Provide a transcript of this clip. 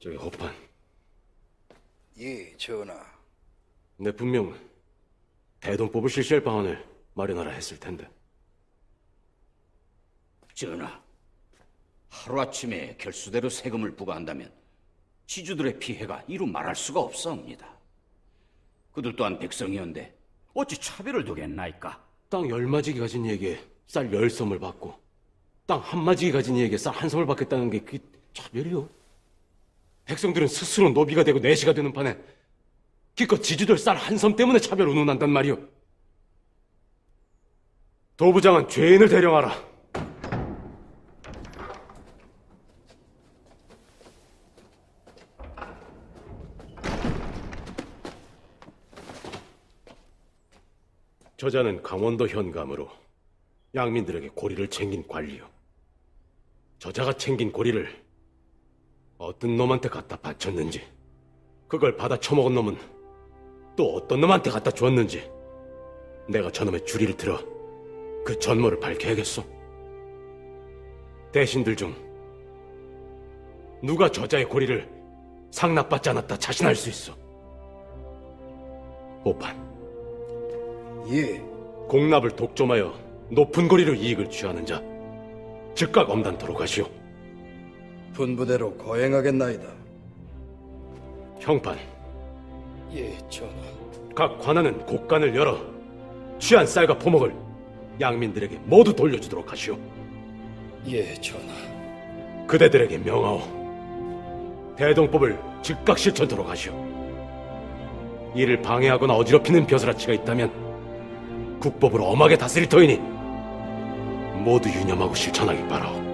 저기 호판, 예, 전하. 내 분명 대동법을 실시할 방안을 마련하라 했을 텐데 전하, 하루아침에 결수대로 세금을 부과한다면 지주들의 피해가 이루 말할 수가 없사옵니다. 그들 또한 백성이온데 어찌 차별을 두겠나이까? 땅 열마지기 가진 이에게 쌀 열 섬을 받고 땅 한마지기 가진 이에게 쌀 한 섬을 받겠다는 게 그게 차별이요? 백성들은 스스로 노비가 되고 내시가 되는 판에 기껏 지주들 쌀 한 섬 때문에 차별 운운한단 말이오. 도부장은 죄인을 대령하라. 저자는 강원도 현감으로 양민들에게 고리를 챙긴 관리요. 저자가 챙긴 고리를 어떤 놈한테 갖다 바쳤는지, 그걸 받아 처먹은 놈은 또 어떤 놈한테 갖다 줬는지, 내가 저놈의 주리를 들어 그 전모를 밝혀야겠소. 대신들 중 누가 저자의 고리를 상납받지 않았다 자신할 수 있어. 오판. 예, 공납을 독점하여 높은 거리로 이익을 취하는 자 즉각 엄단토록 하시오. 분부대로 거행하겠나이다. 형판, 예, 전하. 각 관하는 곡간을 열어 취한 쌀과 포목을 양민들에게 모두 돌려주도록 하시오. 예, 전하. 그대들에게 명하오. 대동법을 즉각 실천토록 하시오. 이를 방해하거나 어지럽히는 벼슬아치가 있다면 국법으로 엄하게 다스릴 터이니 모두 유념하고 실천하기 바라오.